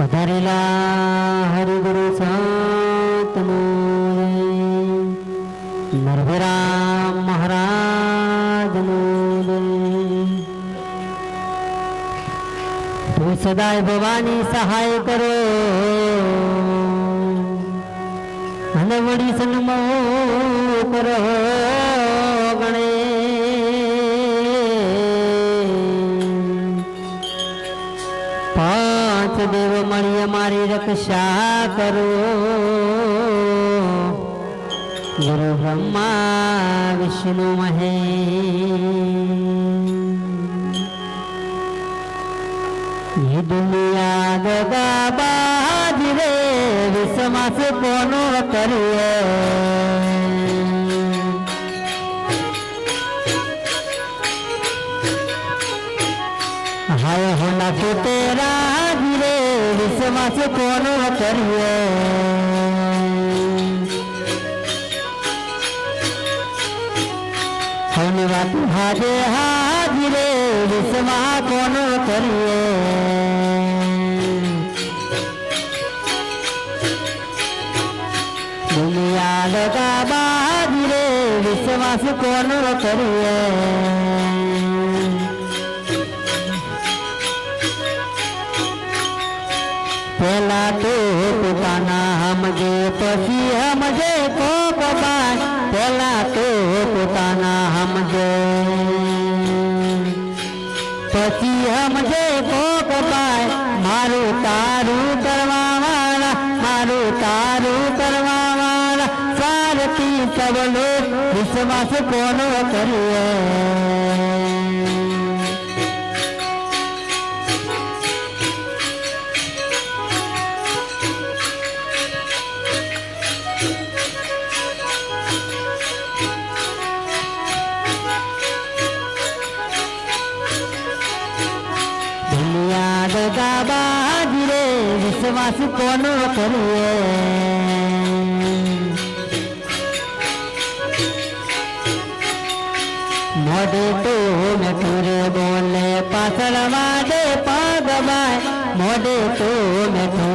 पधारेला हरिगुरु नरभराम महाराज तू सदाय भवानी सहाय करो। अनवडी सन्मो करो। દેવ મળી અમારી રક્ષા કરો ગુરુ બ્રહ્મા વિષ્ણુ મહે ये दुनिया गगा बाज रे विश्वास कोनो કરીએ હાય હોના તો તેરા રે વિશ્વાસ કોનો કરીએ હોની વાત હાજે હાજરે વિશ્વાસ કોનો કરીએ. દુનિયા લગા બાજરે વિશ્વાસ કોનો કરીએ? સમજે પછી સમજે તો બાય પેલા તો પોતાના સમજે પછી સમજે તો બાય મારું તારું કરવા વાળા મારું તારું કરવા વાળા સારથી સબલો વિશ્વાસ કોનો કરીએ? દુનિયા દગા બાજરે વિશ્વાસ કોનો કરીએ મોઢે તો મેઠુરે બોલે, પાછળ વાડે પગ બાય મોઢે તો મેઠુરે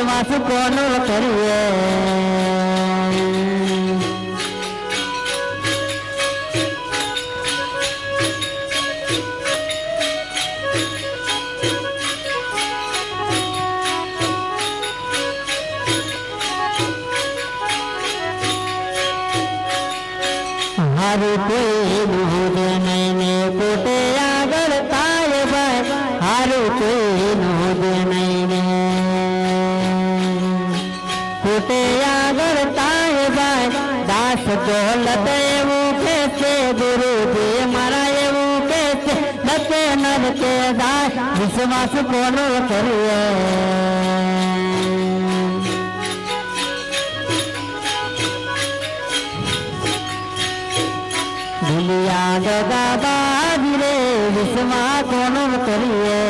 વિશ્વાસ કોનો કરીએ વિશ્વાસ કોનો કરીએ દુનિયા ગગા બાજરે વિશ્વા કોનો કરીએ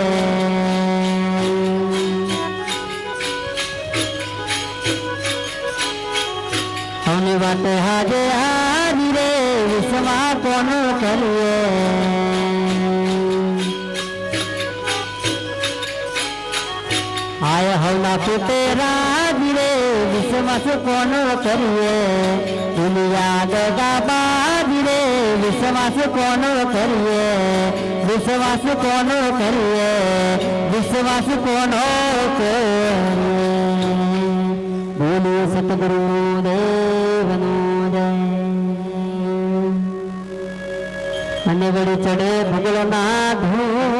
હમની વાત હાજે હાજી રે વિશ્વા કોનો मौला तू तेरा दिले विश्वास कौन करिए। दुनिया दादा दिले विश्वास कौन करिए। विश्वास कौन करिए विश्वास कौन करिए। बोलिए सतगुरु देवनो जय मन बड़ी चढ़े भगवना धूम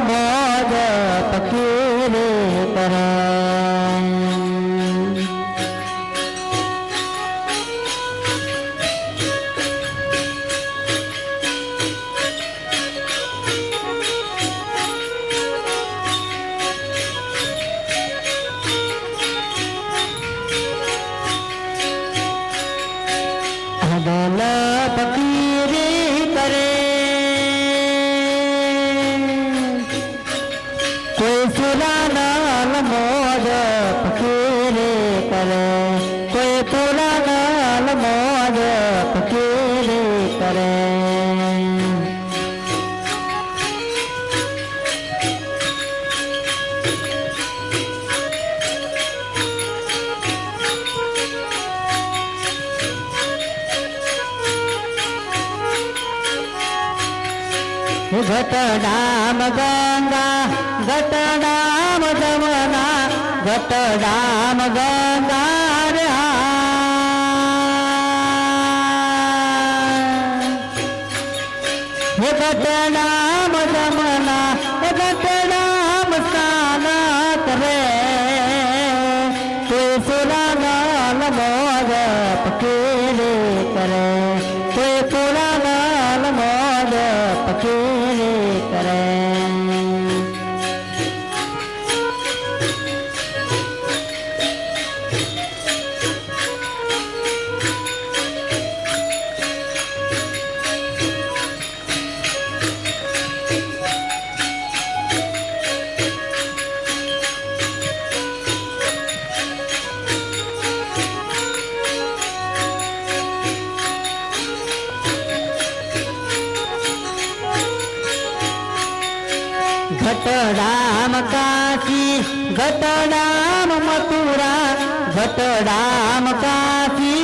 moda, tá aqui. કરે. કોઈ પુરાનાલ મોજ ફકીરી કરે. ઘટડામ ગંગા ઘટડામ જમના ઘટડામ રામ રે હે ઘટડામ જમના હે ઘટડામ સ્નાન કરે કોઈ સુરાનાલ મોજ પકીરે કરે. કોઈ પુરાનાલ મોર પકેરે કરે. राम काकी घट राम मथुरा, घट राम काकी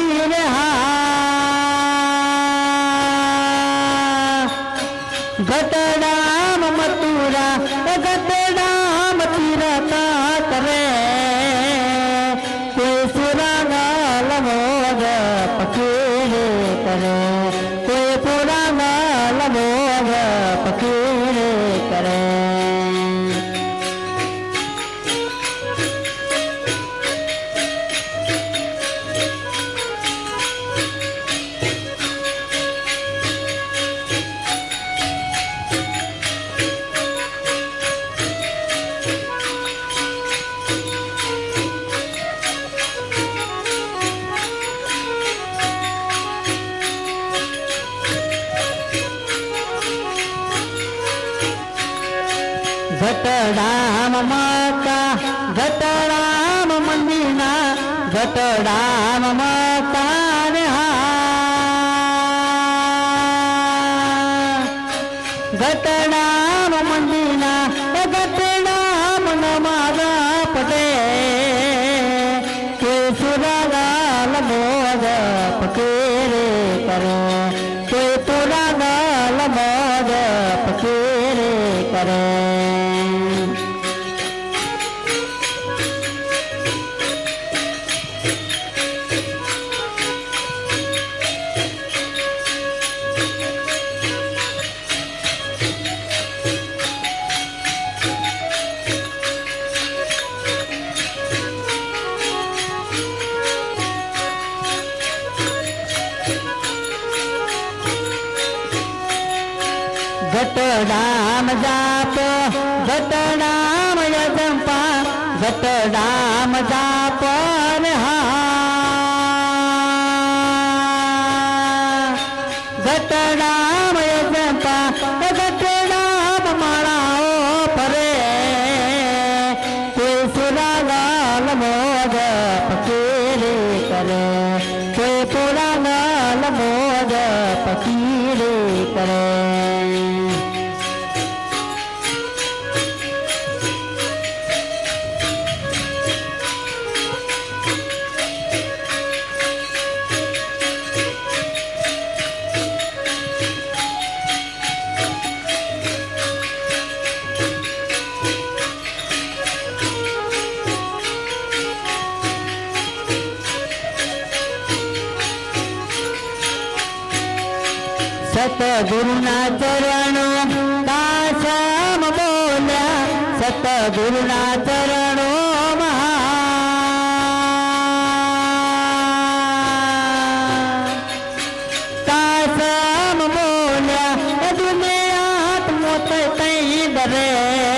घट राम मथुरा, घट राम तिरका करे कोई पूरा गाल भोग पकीरे करे, कोई पूरा गाल भोग पकीरे करे। ઘટડામ માતા ઘટડામ મંદિરના ઘટડામ માતા રે હા ઘટડામ મંદિરના એ ઘટડામ નમાજા પટે કે સુરાલાલ મોજ પટેરે કરે કે પુરાલાલ મોજ પટેરે કરે घटडाम जाप घटडाम यजंपा घटडाम जाप हा. घटडाम સતગુરુના ચરણો દાસમ બોલ્યા સતગુરુના ચરણો દાસમ બોલ્યા દુનિયા મોત કઈ ડરે.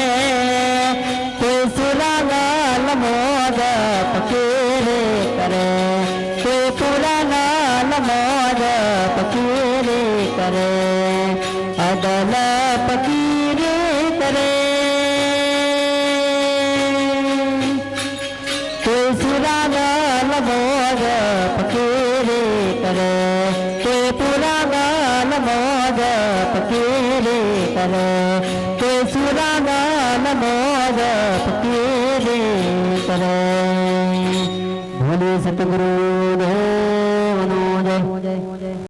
रे केसुरा गान मोर पकी रे। करे भोले सतगुरु।